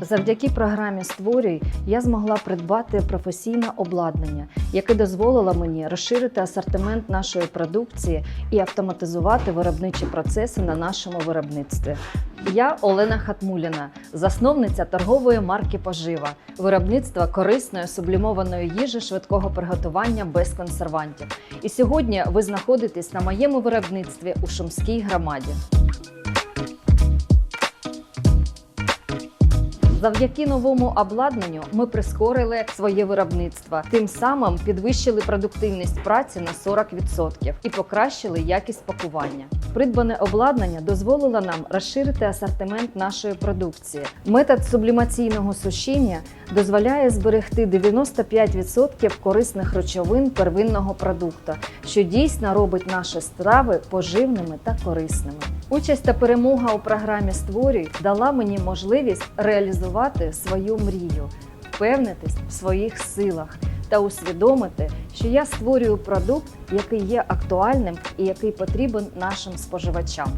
Завдяки програмі Створюй я змогла придбати професійне обладнання, яке дозволило мені розширити асортимент нашої продукції і автоматизувати виробничі процеси на нашому виробництві. Я Олена Хатмуліна, засновниця торгової марки Пожива, виробництва корисної сублімованої їжі швидкого приготування без консервантів. І сьогодні ви знаходитесь на моєму виробництві у Шумській громаді. Завдяки новому обладнанню ми прискорили своє виробництво, тим самим підвищили продуктивність праці на 40% і покращили якість пакування. Придбане обладнання дозволило нам розширити асортимент нашої продукції. Метод сублімаційного сушіння дозволяє зберегти 95% корисних речовин первинного продукту, що дійсно робить наші страви поживними та корисними. Участь та перемога у програмі Створюй дала мені можливість реалізувати свою мрію, впевнитись в своїх силах та усвідомити, що я створюю продукт, який є актуальним і який потрібен нашим споживачам.